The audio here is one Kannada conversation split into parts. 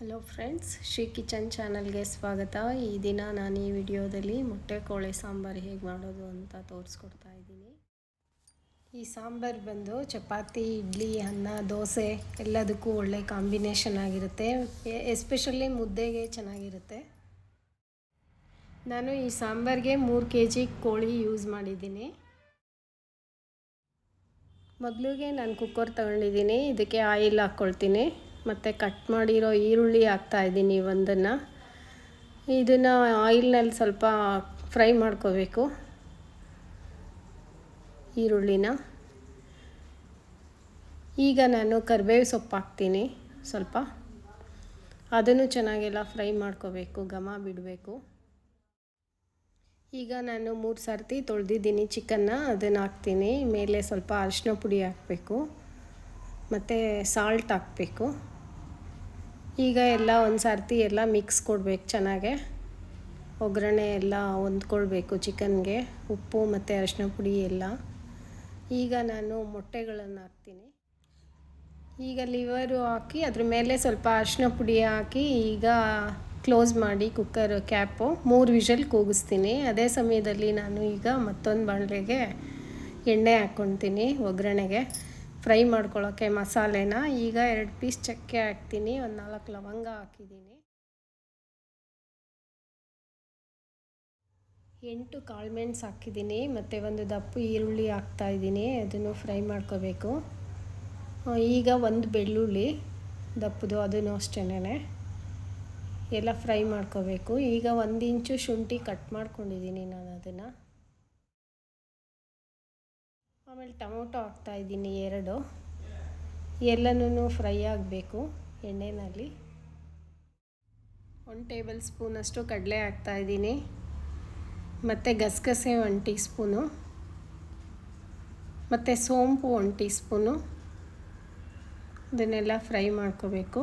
ಹಲೋ ಫ್ರೆಂಡ್ಸ್ ಶ್ರೀ ಕಿಚನ್ ಚಾನಲ್ಗೆ ಸ್ವಾಗತ. ಈ ದಿನ ನಾನು ಈ ವಿಡಿಯೋದಲ್ಲಿ ಮೊಟ್ಟೆ ಕೋಳಿ ಸಾಂಬಾರು ಹೇಗೆ ಮಾಡೋದು ಅಂತ ತೋರಿಸ್ಕೊಡ್ತಾ ಇದ್ದೀನಿ. ಈ ಸಾಂಬಾರು ಬಂದು ಚಪಾತಿ, ಇಡ್ಲಿ, ಅನ್ನ, ದೋಸೆ ಎಲ್ಲದಕ್ಕೂ ಒಳ್ಳೆ ಕಾಂಬಿನೇಷನ್ ಆಗಿರುತ್ತೆ. ಎಸ್ಪೆಷಲಿ ಮುದ್ದೆಗೆ ಚೆನ್ನಾಗಿರುತ್ತೆ. ನಾನು ಈ ಸಾಂಬಾರಿಗೆ ಮೂರು ಕೆ ಜಿ ಕೋಳಿ ಯೂಸ್ ಮಾಡಿದ್ದೀನಿ. ಮೊದಲಿಗೆ ನಾನು ಕುಕ್ಕರ್ ತಗೊಂಡಿದ್ದೀನಿ, ಇದಕ್ಕೆ ಆಯಿಲ್ ಹಾಕ್ಕೊಳ್ತೀನಿ. ಮತ್ತು ಕಟ್ ಮಾಡಿರೋ ಈರುಳ್ಳಿ ಹಾಕ್ತಾಯಿದ್ದೀನಿ ಒಂದನ್ನು. ಇದನ್ನು ಆಯಿಲ್ನಲ್ಲಿ ಸ್ವಲ್ಪ ಫ್ರೈ ಮಾಡ್ಕೋಬೇಕು. ಈರುಳ್ಳಿನ. ಈಗ ನಾನು ಕರಿಬೇವು ಸೊಪ್ಪು ಹಾಕ್ತೀನಿ ಸ್ವಲ್ಪ. ಅದನ್ನು ಚೆನ್ನಾಗೆಲ್ಲ ಫ್ರೈ ಮಾಡ್ಕೋಬೇಕು, ಘಮ ಬಿಡಬೇಕು. ಈಗ ನಾನು ಮೂರು ಸರ್ತಿ ತೊಳೆದಿದ್ದೀನಿ ಚಿಕನ್ನ ಅದನ್ನು ಹಾಕ್ತೀನಿ. ಮೇಲೆ ಸ್ವಲ್ಪ ಅರಿಶಿನ ಪುಡಿ ಹಾಕಬೇಕು. ಮತ್ತು ಸಾಲ್ಟ್ ಹಾಕಬೇಕು. ಈಗ ಎಲ್ಲ ಒಂದು ಸರ್ತಿ ಎಲ್ಲ ಮಿಕ್ಸ್ ಕೊಡಬೇಕು ಚೆನ್ನಾಗೆ. ಒಗ್ಗರಣೆ ಎಲ್ಲ ಹೊಂದ್ಕೊಳ್ಬೇಕು ಚಿಕನ್ಗೆ, ಉಪ್ಪು ಮತ್ತು ಅರಿಶಿನ ಪುಡಿ ಎಲ್ಲ. ಈಗ ನಾನು ಮೊಟ್ಟೆಗಳನ್ನು ಹಾಕ್ತೀನಿ. ಈಗ ಲಿವರು ಹಾಕಿ ಅದ್ರ ಮೇಲೆ ಸ್ವಲ್ಪ ಅರಿಶಿನ ಪುಡಿ ಹಾಕಿ ಈಗ ಕ್ಲೋಸ್ ಮಾಡಿ ಕುಕ್ಕರ್ ಕ್ಯಾಪು ಮೂರು ವಿಷಲ್ ಕೂಗಿಸ್ತೀನಿ. ಅದೇ ಸಮಯದಲ್ಲಿ ನಾನು ಈಗ ಮತ್ತೊಂದು ಬಾಣಲೆಗೆ ಎಣ್ಣೆ ಹಾಕ್ಕೊತೀನಿ ಒಗ್ಗರಣೆಗೆ. ಫ್ರೈ ಮಾಡ್ಕೊಳ್ಳೋಕ್ಕೆ ಮಸಾಲೆನ ಈಗ ಎರಡು ಪೀಸ್ ಚಕ್ಕೆ ಹಾಕ್ತೀನಿ, ಒಂದು ನಾಲ್ಕು ಲವಂಗ ಹಾಕಿದ್ದೀನಿ. ಎಂಟು ಕಾಳುಮೆಣ್ಸು ಹಾಕಿದ್ದೀನಿ, ಮತ್ತು ಒಂದು ದಪ್ಪು ಈರುಳ್ಳಿ ಹಾಕ್ತಾಯಿದ್ದೀನಿ ಅದನ್ನು ಫ್ರೈ ಮಾಡ್ಕೋಬೇಕು. ಈಗ ಒಂದು ಬೆಳ್ಳುಳ್ಳಿ ದಪ್ಪದು, ಅದನ್ನು ಅಷ್ಟೇನೆ ಎಲ್ಲ ಫ್ರೈ ಮಾಡ್ಕೋಬೇಕು. ಈಗ ಒಂದು ಇಂಚು ಶುಂಠಿ ಕಟ್ ಮಾಡ್ಕೊಂಡಿದ್ದೀನಿ ನಾನು ಅದನ್ನು. ಆಮೇಲೆ ಟೊಮೊಟೊ ಹಾಕ್ತಾಯಿದ್ದೀನಿ ಎರಡು. ಎಲ್ಲನೂ ಫ್ರೈ ಆಗಬೇಕು ಎಣ್ಣೆನಲ್ಲಿ. ಒನ್ ಟೇಬಲ್ ಸ್ಪೂನಷ್ಟು ಕಡಲೆ ಹಾಕ್ತಾಯಿದ್ದೀನಿ ಮತ್ತು ಗಸಗಸೆ ಒನ್ ಟೀ ಸ್ಪೂನು ಮತ್ತು ಸೋಂಪು ಒನ್ ಟೀ ಸ್ಪೂನು ಇದನ್ನೆಲ್ಲ ಫ್ರೈ ಮಾಡ್ಕೋಬೇಕು.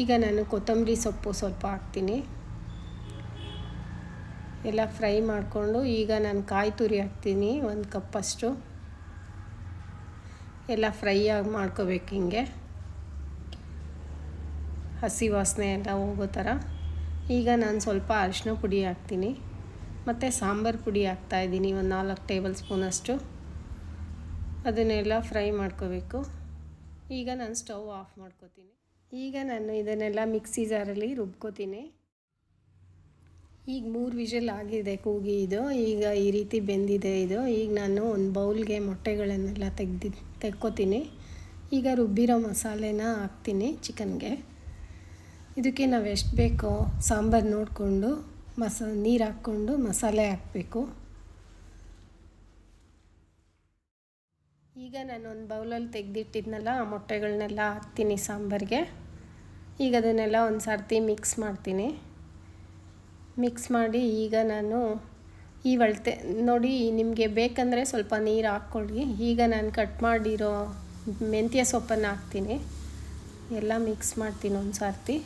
ಈಗ ನಾನು ಕೊತ್ತಂಬರಿ ಸೊಪ್ಪು ಸ್ವಲ್ಪ ಹಾಕ್ತೀನಿ. ಎಲ್ಲ ಫ್ರೈ ಮಾಡಿಕೊಂಡು ಈಗ ನಾನು ಕಾಯಿ ತುರಿ ಹಾಕ್ತೀನಿ, ಒಂದು ಕಪ್ಪಷ್ಟು ಎಲ್ಲ ಫ್ರೈ ಆಗಿ ಮಾಡ್ಕೋಬೇಕು ಹಿಂಗೆ. ಹಸಿ ವಾಸನೆ ಎಲ್ಲ ಹೋಗೋ ಥರ ಈಗ ನಾನು ಸ್ವಲ್ಪ ಅರಿಶಿನ ಪುಡಿ ಹಾಕ್ತೀನಿ. ಮತ್ತು ಸಾಂಬಾರು ಪುಡಿ ಹಾಕ್ತಾಯಿದ್ದೀನಿ ಒಂದು ನಾಲ್ಕು ಟೇಬಲ್ ಸ್ಪೂನಷ್ಟು ಅದನ್ನೆಲ್ಲ ಫ್ರೈ ಮಾಡ್ಕೋಬೇಕು. ಈಗ ನಾನು ಸ್ಟವ್ ಆಫ್ ಮಾಡ್ಕೋತೀನಿ. ಈಗ ನಾನು ಇದನ್ನೆಲ್ಲ ಮಿಕ್ಸಿ ಜಾರಲ್ಲಿ ರುಬ್ಕೋತೀನಿ. ಈಗ ಮೂರು ವಿಷಲ್ ಆಗಿದೆ, ಕೂಗಿ ಇದು. ಈಗ ಈ ರೀತಿ ಬೆಂದಿದೆ ಇದು. ಈಗ ನಾನು ಒಂದು ಬೌಲ್ಗೆ ಮೊಟ್ಟೆಗಳನ್ನೆಲ್ಲ ತೆಗ್ದು, ತೆಕ್ಕೋತೀನಿ. ಈಗ ರುಬ್ಬಿರೋ ಮಸಾಲೆನ ಹಾಕ್ತೀನಿ ಚಿಕನ್ಗೆ. ಇದಕ್ಕೆ ನಾವು ಎಷ್ಟು ಬೇಕೋ ಸಾಂಬಾರು ನೋಡಿಕೊಂಡು ಮಸ, ನೀರು ಹಾಕ್ಕೊಂಡು ಮಸಾಲೆ ಹಾಕಬೇಕು. ಈಗ ನಾನು ಒಂದು ಬೌಲಲ್ಲಿ ತೆಗೆದಿಟ್ಟಿದ್ನಲ್ಲ, ಆ ಮೊಟ್ಟೆಗಳನ್ನೆಲ್ಲ ಹಾಕ್ತೀನಿ ಸಾಂಬಾರಿಗೆ. ಈಗ ಅದನ್ನೆಲ್ಲ ಒಂದು ಸರ್ತಿ ಮಿಕ್ಸ್ ಮಾಡ್ತೀನಿ. ಮಿಕ್ಸ್ ಮಾಡಿ ಈಗ ನಾನು ಈ ಒಳತೆ, ನೋಡಿ ನಿಮಗೆ ಬೇಕಂದರೆ ಸ್ವಲ್ಪ ನೀರು ಹಾಕ್ಕೊಳ್ಳಿ ಈಗ ನಾನು ಕಟ್ ಮಾಡಿರೋ ಮೆಂತ್ಯ ಸೊಪ್ಪನ್ನು ಹಾಕ್ತೀನಿ. ಎಲ್ಲ ಮಿಕ್ಸ್ ಮಾಡ್ತೀನಿ ಒಂದು ಸರ್ತಿ.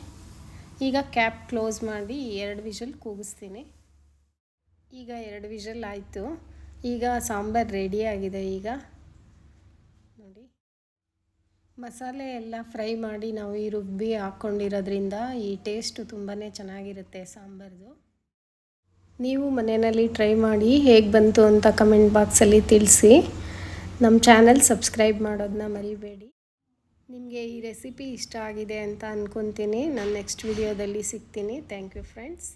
ಈಗ ಕ್ಯಾಪ್ ಕ್ಲೋಸ್ ಮಾಡಿ ಎರಡು ವಿಷಲ್ ಕೂಗಿಸ್ತೀನಿ. ಈಗ ಎರಡು ವಿಷಲ್ ಆಯಿತು. ಈಗ ಸಾಂಬಾರು ರೆಡಿಯಾಗಿದೆ ಈಗ. ನೋಡಿ. ಮಸಾಲೆ ಎಲ್ಲ ಫ್ರೈ ಮಾಡಿ ನಾವು ಈ ರುಬ್ಬಿ ಹಾಕ್ಕೊಂಡಿರೋದ್ರಿಂದ ಈ ಟೇಸ್ಟು ತುಂಬಾ ಚೆನ್ನಾಗಿರುತ್ತೆ ಸಾಂಬಾರ್ದು. ನೀವು ಮನೆಯಲ್ಲಿ ಟ್ರೈ ಮಾಡಿ ಹೇಗೆ ಬಂತು ಅಂತ ಕಮೆಂಟ್ ಬಾಕ್ಸಲ್ಲಿ ತಿಳಿಸಿ. ನಮ್ಮ ಚಾನಲ್ ಸಬ್ಸ್ಕ್ರೈಬ್ ಮಾಡೋದನ್ನ ಮರಿಬೇಡಿ. ನಿಮಗೆ ಈ ರೆಸಿಪಿ ಇಷ್ಟ ಆಗಿದೆ ಅಂತ ಅಂದ್ಕೊತೀನಿ ನಾನು ನೆಕ್ಸ್ಟ್ ವಿಡಿಯೋದಲ್ಲಿ ಸಿಗ್ತೀನಿ. Thank you friends.